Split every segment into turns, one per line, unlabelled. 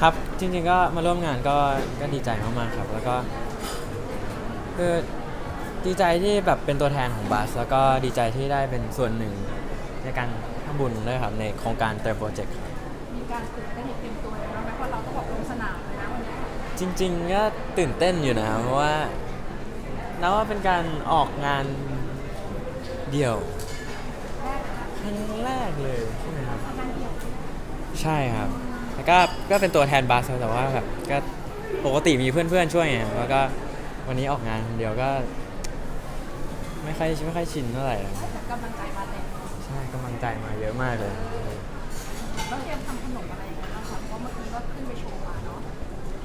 ครับจริงๆก็มาร่วมงานก็ก็ดีใจมากๆครับ แล้วก็คือดีใจที่แบบเป็นตัวแทนของบัส แล้วก็ดีใจที่ได้เป็นส่วนหนึ่งในการทำบุญด้วยครับในโครงการเติมโปรเจกต์
มีการตื่นเต้นเตรียมตัวอะไรบ้างไหมเพราะเราต้องบอกลงสนามเลยนะวันนี้
จริงๆก็ตื่นเต้นอยู่นะเพราะว่านับว่าเป็นการออกงานเดี่ยวครั้งแรกเลยใช่ไหมครับ
งานเดี่ยว
ใช่ครับ แล้วก็ก็เป็นตัวแทนบัสครับแต่ว่าแบบก็ปกติมีเพื่อนๆช่วยไงแล้วก็วันนี้ออกงานคนเดียวก็ ไม่ค่อยไม่ค่อยชินเท่าไหร่นะ
แต่กำลังใจมาเต็ม
ใช่กำลังใจมาเยอะมากเลย
แล้วเตรียมทำขนมอะไรอย่างเงี้ยนะคะเพราะเมื่อกี้ก็ขึ้นไปโชว์มาเนาะ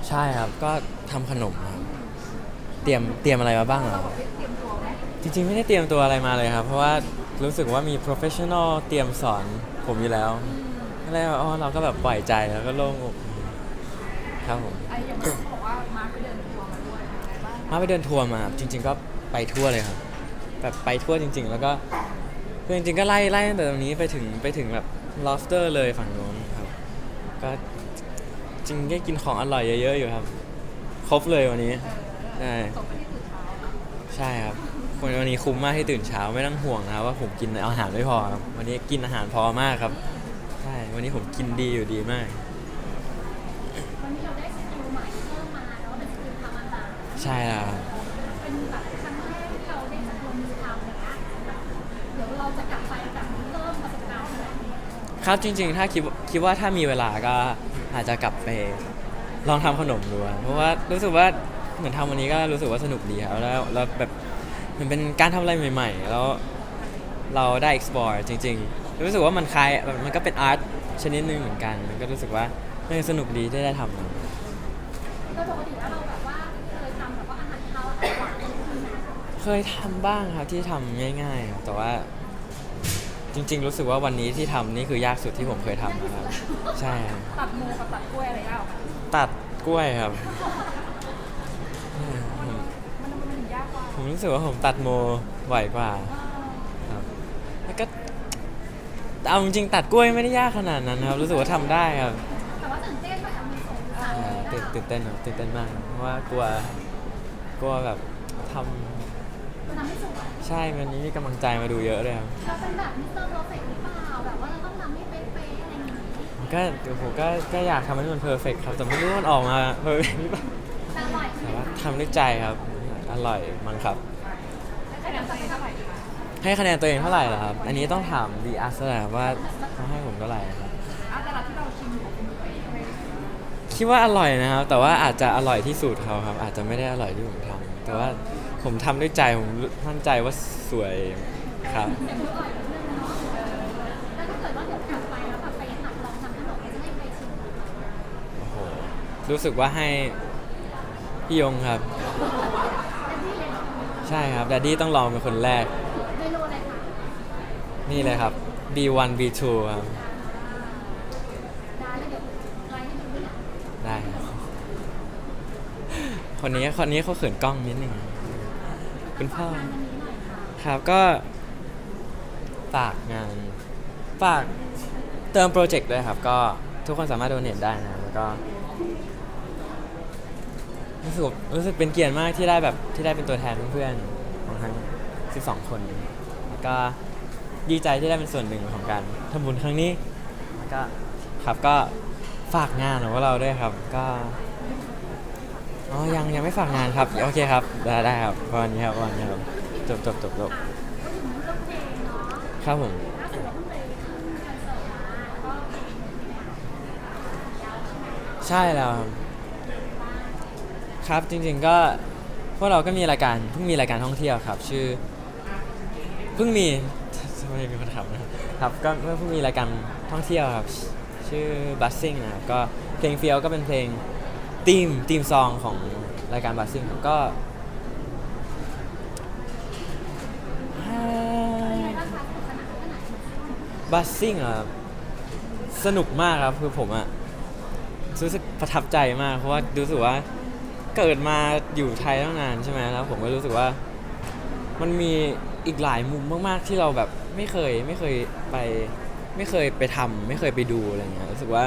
ใช่ครับก็ทำขนมครับเตรียมเตรียมอะไรมาบ้างเหร
เรา
อ
แบบเตรียมตัวไหม
จริงๆ ไม่ได้เตรียมตัวอะไรมาเลยครับ เพราะว่ารู้สึกว่ามี professional เตรียมสอนผมอยู่แล้วก็เลยว่าอ๋อเราก็แบบปล่อยใจแล้วก็โล่งอกครับผม
ไอ้อย่างที่บอกว่ามาไปเดินทัวร์มาด้วยเป็นไงบ้าง
มาไปเดินทัวร์มาครับจริง ๆ ก็ไปทั่วเลยครับแบบไปทั่วจริง ๆ แล้วก็คือจริงๆก็ไล่ไล่ตั้งแต่ตรงนี้ไปถึงไปถึงแบบ lobster เลยฝั่งโน้นครับ ก็จริงๆได้กินของอร่อยเยอะๆอยู่ครับ ครบเลยวันนี้ใช่
ส่งไปที่ตื่นเช้านะ
ใช่ครับวันวันนี้คุ้มมากที่ตื่นเช้าไม่ต้องห่วงนะครับว่าผมกินอาหารไม่พอครับวันนี้กินอาหารพอมากครับใช่ วันนี้ผมกินดีอยู่ดีมาก
วันนี้เราได้สกิลใหม่เพิ่มมาเนาะเป็นสกิลทำอาหาร
ใช่แล้วครับ
เป็นแบบครั้งแรกที่เราได้จัดลงมือทำเลยนะเดี๋ยวเราจะกลับไปแบบเพิ่มประสบการณ์อะไรอย่างเงี้ย
ครับจริง ๆ ถ้าคิดคิดว่าถ้ามีเวลาก็อาจจะกลับไปลองทำขนมดูอะเพราะว่ารู้สึกว่าเหมือนทำวันนี้ก็รู้สึกว่าสนุกดีครับแล้วแล้วแบบเหมันเป็นการทำอะไรใหม่ ๆ แล้วเราได้ explore จริง ๆ รู้สึกว่ามันคล้ายแบบมันก็เป็นอาร์ต ชนิดหนึ่งเหมือนกันมันก็รู้สึกว่าเออสนุกดีที่ได้ทำมัน
โดยปกติแล้วเราแบบว่าเคยทำแบบว่าอาหารคาวอาหารหวานอะไรพวกนี้นะ
เคยทำบ้างครับที่ทำง่ายๆครับแต่ว่า จริง ๆ รู้สึกว่าวันนี้ที่ทำนี่คือยากสุดที่ผมเคยทำนะครับใช่ครับ
ตัดโมกับตัดกล้วยอะไรยากกว่ากัน
ตัดกล้วยครับผม
มันมันถึงยากกว่า
ผมรู้สึกว่าผมตัดโมไหวกว่าครับแล้วก็ เอาจริงๆตัดกล้วยไม่ได้ยากขนาดนั้นครับ รู้สึกว่าทำได้ครับ
แต่ว่าตื่นเต้นแบบมีสงสัย
อ่าตื่นตื่นเต้นครับตื่นเต้นมากครับเพราะว่ากลัวกลัวแบบทำ
มันทำให้สวย
ใช่วันนี้มีกำลังใจมาดูเยอะเลยครับ
เราเป็นแบบมิสเตอร์เพอร์เฟกต์หรือเปล่าแบบว่าเราต้องทำให้เป๊ะๆอะไรอย่างงี้
ก็เดี๋ยวผมก็ก็อยากทำให้มันเพอร์เฟกครับ แต่ไม่รู้ว่ามันออกมาเพอร์เฟกหรือเปล่า
แต่อร่อยใช่
แต่
ไหม
ว่า
คะ
ทำด้วยใจครับ อร่อยมั้งครับ
ให้คะแนนตัวเองเท่าไหร่
ล่ะครับ อันนี้ต้องถามดีอาร์สและว่าเขาให้ผมเท่าไหร่ครับ
คิ
ดว่าอร่อยนะครับ แต่ว่าอาจจะอร่อยที่สูตรเขาครับ อาจจะไม่ได้อร่อยที่ผมทำแต่ว่าผมทำด้วยใจผมมั่นใจว่าสวยครับโอ้โหรู้สึกว่าให้พี่ยงครับ ใช่ครับแดดดี้ต้องลองเป็นคนแรก
เมนูอะไรคะ
นี่เลยครับ B1 B2 ครับ
ได้
ครับคนนี้คนนี้เขาเขินกล้องนิดนึงคุณพ่อ
งานวันนี้หน่อยค่ะ
ครับก็ฝากงานฝากเติมโปรเจกต์ด้วยครับ ก็ทุกคนสามารถโดเนทได้นะแล้วก็รู้สึกรู้สึกเป็นเกียรติมากที่ได้แบบที่ได้เป็นตัวแทนเพื่อนๆของทั้ง 12 คน แล้วก็ ดีใจที่ได้เป็นส่วนหนึ่งของการทำบุญครั้งนี้ ก็ครับก็ฝากงานของพวกเราด้วยครับ ก็อ๋อยังยังไม่ฝากงานครับโอเคครับได้ได้ครับวันนี้ครับวันนี้ครับจบจบจบจบ
ก็ถึงเรื่องเพลงเนาะ
ครับผม
ล่าสุดเราเพิ่งไปคอนเสิร์ตมาแล้วก็เพลงเนี่ยยาวใช่ไหม
ใช่แล้วครับครับจริงๆก็พวกเราก็มีรายการเพิ่งมีรายการท่องเที่ยวครับ ชื่อเพิ่งมี ไมมีคนถามนะครับครับก็เพิ่งมีรายการท่องเที่ยวครับ ชื่อ Buzzing นะครับก็เพลงเฟียวก็เป็นเพลงทีมทีมซองของรายการ Buzzing ครับก็
บัส
ซิ่งอะสนุกมากครับคือผมอะรู้สึกประทับใจมาก เพราะว่ารู้สึกว่าเกิดมาอยู่ไทยตั้งนานใช่ไหมแล้วผมก็รู้สึกว่า มันมีอีกหลายมุมมาก ๆ ที่เราแบบ ไม่เคยไม่เคยไป ไม่เคยไปทำไม่เคยไปดูอะไรเงี้ยรู้สึกว่า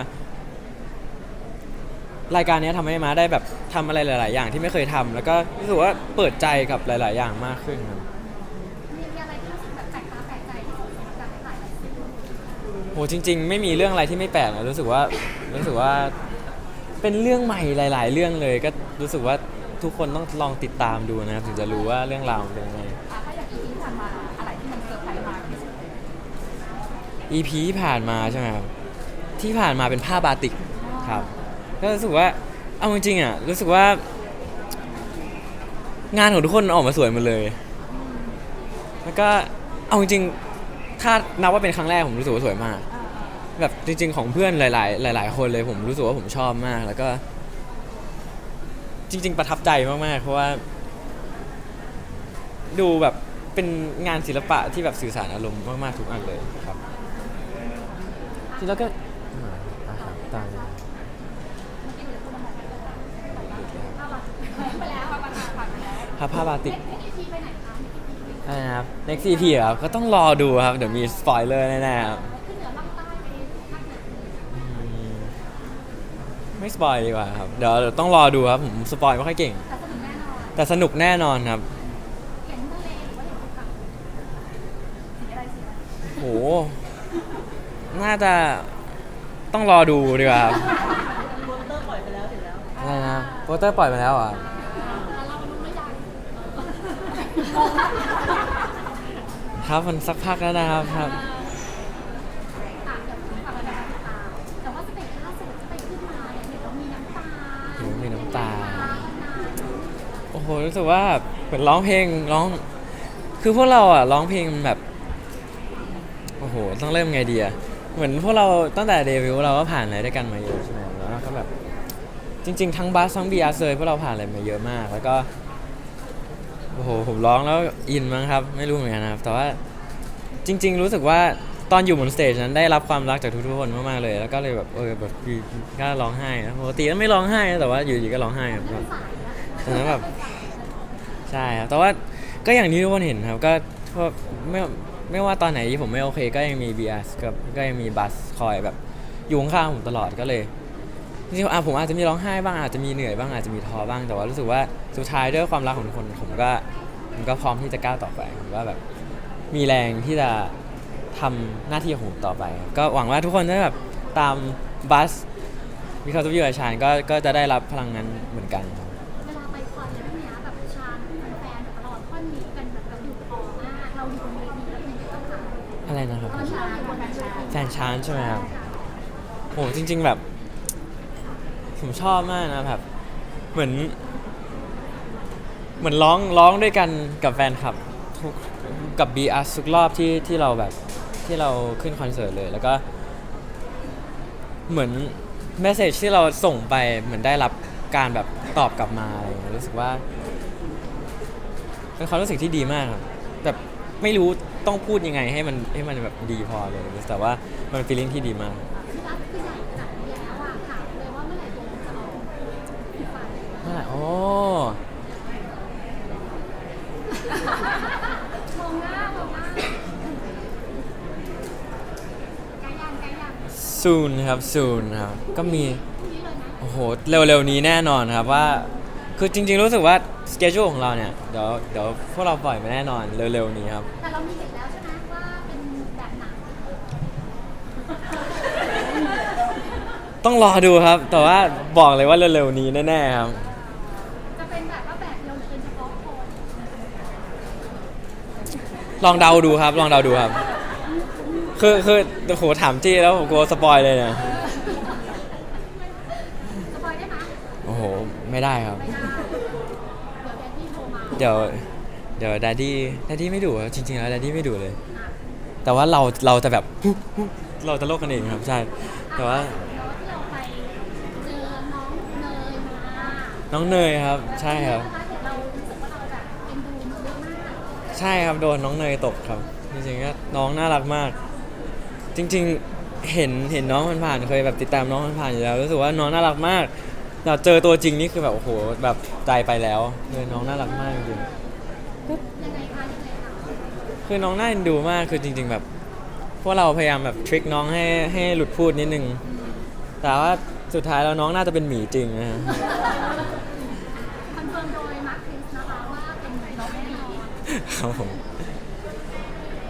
รายการเนี้ยทำให้มาได้แบบทำอะไรหลาย ๆ อย่างที่ไม่เคยทำแล้วก็รู้สึกว่าเปิดใจกับหลาย ๆ อย่างมากขึ้นครับ
มีมีอะไรที่รู้สึกแบบแปลกตาแปลกใจที่สุดสำหรับการถ่ายแบบนี้
โหจริง ๆ ไม่มีเรื่องอะไรที่ไม่แปลกนะรู้สึกว่ารู้สึกว่าเป็นเรื่องใหม่หลาย ๆ เรื่องเลย ก็รู้สึกว่าทุกคนต้องลองติดตามดูนะครับถึงจะรู้ว่าเรื่องราวมันเป็นยังไง
อะถ้าอย่างอีพีที่ผ่านมาอะไรที่มันเซอร์ไพรส์มากที่สุด
EP ที่ผ่านมาใช่ไหมครับที่ผ่านมาเป็นผ้าบาติกครับก็รู้สึกว่าเอาจริงๆอะรู้สึกว่า งานของทุกคนออกมาสวยหมดเลย แล้วก็เอาจริงๆถ้านับว่าเป็นครั้งแรกผมรู้สึกว่าสวยมาก แบบจริง ๆ ของเพื่อนหลาย ๆ หลาย ๆ คนเลยผมรู้สึกว่าผมชอบมาก แล้วก็ จริง ๆ ประทับใจมากๆเพราะว่า ดูแบบเป็นงานศิลปะที่แบบสื่อสารอารมณ์มากๆทุกอันเลยครับจ ริงแล้วก็อ่าครับตามนี้า
นมาผ่านไปแล้ว
ครับผ้าบาติก
อ็กซ์ทีไปไหนคะ
ครับ next EP เหรอครับก็ต้องรอดูครับ เดี๋ยวมีสปอยเลอร์แน่ๆครับ
อื
มไม่สปอยดีกว่าครับ เดี๋ยวเดี๋ยวต้องรอดูครับ ผมสปอยไม่ค่อยเก่ง
แต่สนุกแน่นอน
ครับ
เห็นทะเลหรือว่าเห็นภูเขา
สีอะไรสีอะไร
โห น่าจะต้องรอดูดีกว่าครับอะไรนะโปสเตอร์ปล่อยไปแล้วเหรอะ
แล้วเรารู้ไม่ยัง
ครับมันสักพักแล้วนะครับครับ
อะเดี๋ยวฟังเราจะติดตามแต่ว่าสเตจล่าสุดที่ไปขึ้นมาเนี่ยเห็นเรามีน้ำตา
เห็นว่ามีน้ำตา
วันนั้น
โอ้โห รู้สึกว่าเหมือนร้องเพลงร้อง คือพวกเราอะร้องเพลงแบบ โอ้โห ต้องเริ่มไงดีอะ เหมือนพวกเราตั้งแต่เดบิวต์เราก็ผ่านอะไรด้วยกันมาเยอะใช่ไหมแล้วก็แบบจริง ๆ ทั้งบัสทั้งบีอาร์เลยพวกเราผ่านอะไรมาเยอะมาก แล้วก็โอ้โหผมร้องแล้วอินมั้งครับ ไม่รู้เหมือนกันนะครับ แต่ว่าจริง ๆ รู้สึกว่าตอนอยู่บนสเตจนั้นได้รับความรักจากทุกๆคนมากๆเลย แล้วก็เลยแบบเออแบบอยู่ก็ร้องไห้นะปกติก็ไม่ร้องไห้นะแต่ว่าอยู่ดีก็ร้องไห้ครับตอนนั้นแบบใช่ครับแต่ว่าก็อย่างที่ทุกคนเห็นครับ ก็ไม่ ไม่ว่าตอนไหนที่ผมไม่โอเค ก็ยังมี BS กับก็ยังมีบัสคอยแบบอยู่ข้างๆผมตลอดก็เลยจริงๆอะผมอาจจะมีร้องไห้บ้างอาจจะมีเหนื่อยบ้างอาจจะมีท้อบ้างแต่ว่ารู้สึกว่าสุดท้ายด้วยความรักของทุกคนผมก็ผมก็พร้อมที่จะก้าวต่อไปผมก็แบบมีแรงที่จะทำหน้าที่ของผมต่อไป ก็หวังว่าทุกคนจะแบบตามบัสวิคาตุวิวชานก็ก็จะได้รับพลังนั้นเหมือนกัน
อะไร
นะครับ
ตอนชานบนเวที
แฟนชานใช่ไหมครับโหจริง ๆแบบ ผมชอบมากนะแบบเหมือน เหมือนร้องร้องด้วยกันกับแฟนคลับทุกกับบีอาทุกรอบที่ที่เราแบบที่เราขึ้นคอนเสิร์ตเลย แล้วก็ เหมือนเมสเซจที่เราส่งไปเหมือนได้รับการแบบตอบกลับมาอะไรอย่างเงี้ยรู้สึกว่าเป็นความรู้สึกที่ดีมากครับแบบไม่รู้ ต้องพูดยังไงให้มันให้มันแบบดีพอเลย แต่ว่ามันเป็นฟีลลิ่งที่ดีมาก
คือรับคือใหญ่ขนาดนี้แล้วอะถามเลยว่าเมื่อไหร่ตัวจะออกไป
เมื่อไหร่โอ้
มองหน้ามองหน้าไกลยังไกลยัง
ซูนครับซูนครับ ก็มี
พรุ่งนี้เลยนะ
โอ้โห เร็วๆนี้แน่นอนครับว่า คือจริงๆรู้สึกว่าสเกจ e ของเราเนี่ย เดี๋ยวเดี๋ยวพวกเราปล่อยมาแน่นอนเร็วๆนี้ครับ
แต่เรามีเห็นแล้วใช่ไหมว่าเป็นแบบหนัง
ต้องรอดูครับ แต่ว่าบอกเลยว่าเร็วๆนี้แน่ๆครับ
จะเป็นแบบว่าแบบเดียวหรือเป็นเฉพาะคน
ลองเดาดูครับ ลองเดาดูครับ คือคือโอ้โหถามจี้แล้วผมกลัวสปอยเลยเนี่ย
สปอยได้ไหม
โอ้โห ไม่ได้ครับ
ไม่ได้เดี๋ยวแดดดี้โทรมา
เดี๋ยวเดี๋ยวดดดี้ดดดี้ไม่ดุครับจริงๆแล้วดดดี้ไม่ดุเลย
อะ
แต่ว่าเราเราจะแบบ เราจะโลกกันเองครับใช่ แต่ว่า
แล้วที่เราไปเจอน้องเนยมา
น้องเนยครับ ใช่ครับ
เห็นเรารู้สึกว่าเราแบบเป็นดูมันเยอะมาก
ใช่ครับโดนน้องเนยตกครับ จริงๆก็น้องน่ารักมาก จริงๆเห็นเห็นน้องมันผ่านๆเคยแบบติดตามน้องมันผ่านๆอยู่แล้วรู้สึกว่าน้องน่ารักมากเราเจอตัวจริงนี่คือแบบโอ้โหแบบใจไปแล้วเลยน้องน่ารักมากจริง
ยังไงคะยังไงคะ
ๆคือน้องน่าเอ็นดูมากคือจริง ๆ แบบ พวกเราพยายามแบบทริคน้องให้ให้หลุดพูดนิดนึง แต่ว่าสุดท้ายแล้วน้องน่าจะเป็นหมีจริงนะฮะ
คอนเฟิร์มโดยมาร์คคริสนะคะว่าเป็นน้องแน่นอน
ครับผม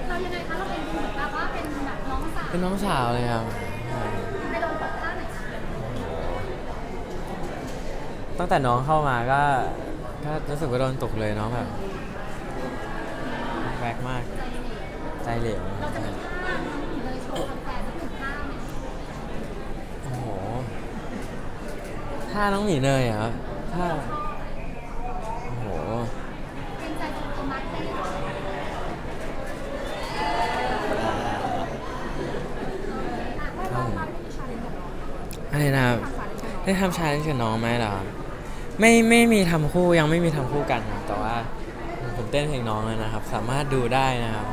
เรายังไงคะเราเป็นเหมือนแบบว่าเป็นแบบน้องสาว
เป็นน้องสาวเลยครับใช่
ไปลงปกท่าไหนคะ
ตั้งแต่น้องเข้ามาก็ก็รู้สึกว่าโดนตกเลยน้องแบบแปลกมาก
ใจเหลว
ใจเหลว
เราจะมีท่าน้องหญิงเลยโชว์แฟนๆสักหนึ่งท่าไหม
โอ้โห ถ้าน้องหมีเนยอะครับถ้าโอ้โห
เป็นใจตัวมาร์คได้เหรออะว่าเรามาไม่ได้ชาเลนจ์กับน้อง
อะไรนะครับได้ทำชาเลนจ์กับน้องไหมเหรอครับไม่ไม่มีทำคู่ยังไม่มีทำคู่กันครับแต่ว่าผมเต้นเพลงน้องแล้วนะครับ สามารถดูได้นะครับ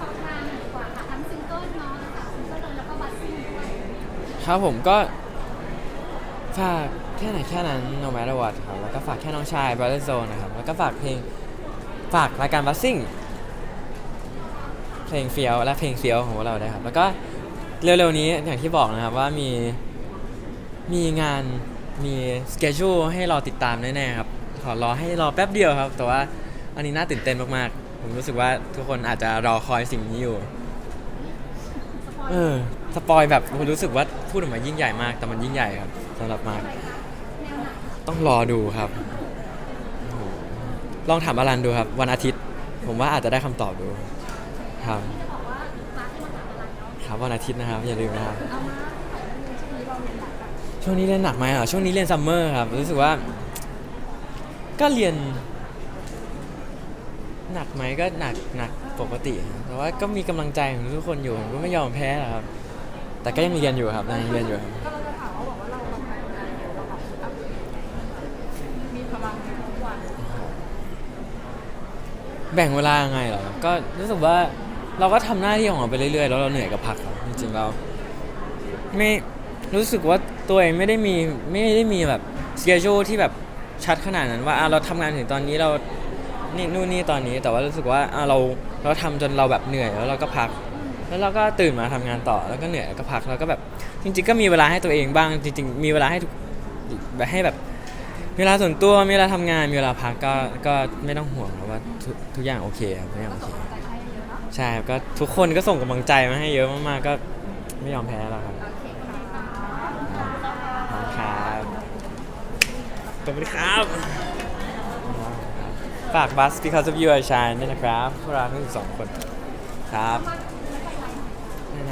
ฝากงานหน่อยดีกว่าค่ะทั้งซิงเกิลเนาะนะคะซิงเกิลเลยแล้วก็บัสซิ่งด้วย
ครับผมก็ ฝากแค่ไหนแค่นั้น no matter what ครับ แล้วก็ฝากแค่น้องชาย brother zone นะครับ แล้วก็ฝากเพลง ฝากรายการบัสซิ่ง เพลงเฟียวและเพลงเฟียวของพวกเราได้วยครับ แล้วก็เร็วๆนี้อย่างที่บอกนะครับว่ามี มีงาน มีสเกจ u ให้รอติดตามแน่ๆครับ ขอรอให้รอแป๊บเดียวครับ แต่ว่าอันนี้น่าตื่นเต้นมากๆ ผมรู้สึกว่าทุกคนอาจจะรอคอยสิ่งนี้อยู่ เออ สปอยแบบผมรู้สึกว่าพูดออกมายิ่งใหญ่มาก แต่มันยิ่งใหญ่ครับ สำหรับมาร์คต้องรอดูครับโอ้โหลองถามอลันดูครับ วันอาทิตย์ ผมว่าอาจจะได้คำตอบดูครับครับวันอาทิตย์นะครับอย่าลืมนะครับ
ช่วงนี้เรียนหลักอะ
ช่วงนี้เรียนหนักไหมอะช่วงนี้เรียนซัมเมอร์ครับ รู้สึกว่า ก็เรียน หนักไหมก็หนักหนักปกติครับแต่ว่าก็มีกำลังใจของทุกคนอยู่ผมก็ไม่ยอมแพ้หรอกครับ แต่ก็ยังเรียนอยู่ครับยังเรียนอยู่ครับ
ก็เราจะถามว่าบอกว่าเราทำงานงานเดียวเราแบบมีพลังทุกวัน
แบ่งเวลายังไงเหรอ ก็รู้สึกว่าเราก็ทำหน้าที่ของเราไปเรื่อยๆ แล้วเราเหนื่อยกับพักครับจริงๆเราไม่รู้สึกว่าตัวเองไม่ได้มีไม่ได้มีแบบสเกจ e ที่แบบชัดขนาดนั้นว่าอะเราทำงานถึงตอนนี้เรานี่นู่นนี่ตอนนี้ แต่ว่ารู้สึกว่าอะเราเราทำจนเราแบบเหนื่อยแล้วเราก็พัก แล้วเราก็ตื่นมาทำงานต่อแล้วก็เหนื่อยแล้วก็พักแล้วก็แบบจริง ๆ ก็มีเวลาให้ตัวเองบ้างจริง ๆ มีเวลาให้ทุกแบบให้แบบ เวลาส่วนตัวมีเวลาทำงานมีเวลาพักก็ก็ไม่ต้องห่วงครับว่าทุกทุกอย่างโอเคครับทุกอย่างโอเค
ใจให้เยอะเนาะ
ใช่ครับก็ทุกคนก็ส่งกำลังใจมาให้เยอะมากๆก็ไม่ยอมแพ้แล้วครับ
โอเคค่ะ
ขอบคุณครับขอบคุณครับฝากบัส because of you I shine ด้วยนะครับพวกเราทั้งสองคนครับ